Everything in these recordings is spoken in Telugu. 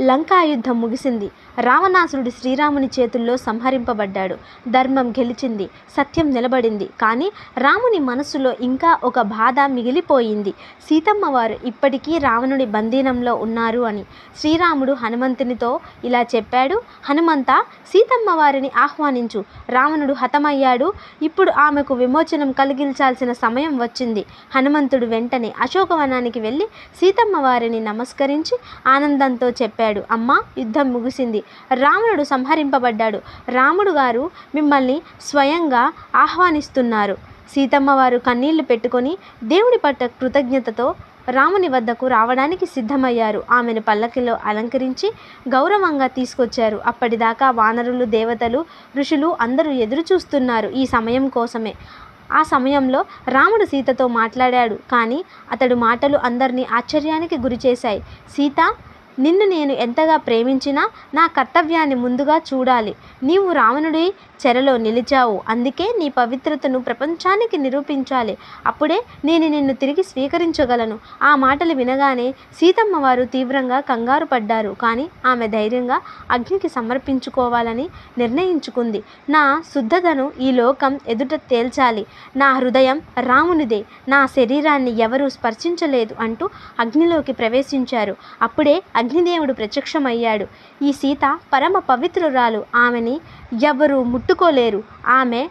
లంకాయుద్ధం ముగిసింది. రావణాసురుడు శ్రీరాముని చేతుల్లో సంహరింపబడ్డాడు. ధర్మం గెలిచింది. సత్యం నిలబడింది. కానీ రాముని మనస్సులో ఇంకా ఒక బాధ మిగిలిపోయింది. సీతమ్మ వారు ఇప్పటికీ రావణుడి బంధీనంలో ఉన్నారు అని శ్రీరాముడు హనుమంతునితో ఇలా చెప్పాడు. హనుమంత సీతమ్మ వారిని ఆహ్వానించు. రావణుడు హతమయ్యాడు. ఇప్పుడు ఆమెకు విమోచనం కలిగించాల్సిన సమయం వచ్చింది. హనుమంతుడు వెంటనే అశోకవనానికి వెళ్ళి సీతమ్మ వారిని నమస్కరించి ఆనందంతో చెప్పాడు. అమ్మ యుద్ధం ముగిసింది. రావణుడు సంహరింపబడ్డాడు. రాముడు గారు మిమ్మల్ని స్వయంగా ఆహ్వానిస్తున్నారు. సీతమ్మ వారు కన్నీళ్ళు పెట్టుకొని దేవుడి పట్ల కృతజ్ఞతతో రాముని వద్దకు రావడానికి సిద్ధమయ్యారు. ఆమెను పల్లకిలో అలంకరించి గౌరవంగా తీసుకొచ్చారు. అప్పటిదాకా వానరులు దేవతలు ఋషులు అందరూ ఎదురు చూస్తున్నారు ఈ సమయం కోసమే. ఆ సమయంలో రాముడు సీతతో మాట్లాడాడు. కానీ అతడు మాటలు అందరినీ ఆశ్చర్యానికి గురిచేశాయి. సీత నిన్ను నేను ఎంతగా ప్రేమించినా నా కర్తవ్యాన్ని ముందుగా చూడాలి. నీవు రావణుడి చెరలో నిలిచావు. అందుకే నీ పవిత్రతను ప్రపంచానికి నిరూపించాలి. అప్పుడే నేను నిన్ను తిరిగి స్వీకరించగలను. ఆ మాటలు వినగానే సీతమ్మ వారు తీవ్రంగా కంగారు పడ్డారు. కానీ ఆమె ధైర్యంగా అగ్నికి సమర్పించుకోవాలని నిర్ణయించుకుంది. నా శుద్ధతను ఈ లోకం ఎదుట తేల్చాలి. నా హృదయం రామునిదే. నా శరీరాన్ని ఎవరూ స్పర్శించలేదు అంటూ అగ్నిలోకి ప్రవేశించారు. అప్పుడే అగ్నిదేవుడు ప్రత్యక్షమయ్యాడు. ఈ సీత పరమ పవిత్రురాలు. ఆమెని ఎవరు ముట్టుకోలేరు. ఆమె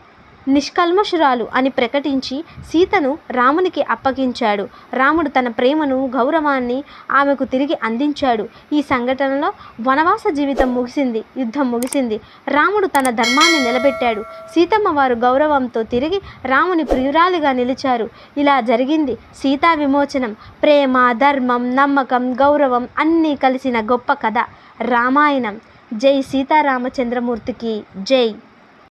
నిష్కల్మషురాలు అని ప్రకటించి సీతను రామునికి అప్పగించాడు. రాముడు తన ప్రేమను గౌరవాన్ని ఆమెకు తిరిగి అందించాడు. ఈ సంఘటనలో వనవాస జీవితం ముగిసింది యుద్ధం ముగిసింది. రాముడు తన ధర్మాన్ని నిలబెట్టాడు. సీతమ్మ వారు గౌరవంతో తిరిగి రాముని ప్రియురాలిగా నిలిచారు. ఇలా జరిగింది. సీతా విమోచనం ప్రేమ ధర్మం నమ్మకం గౌరవం అన్నీ కలిసిన గొప్ప కథ. రామాయణం. జై సీతారామచంద్రమూర్తికి. జై.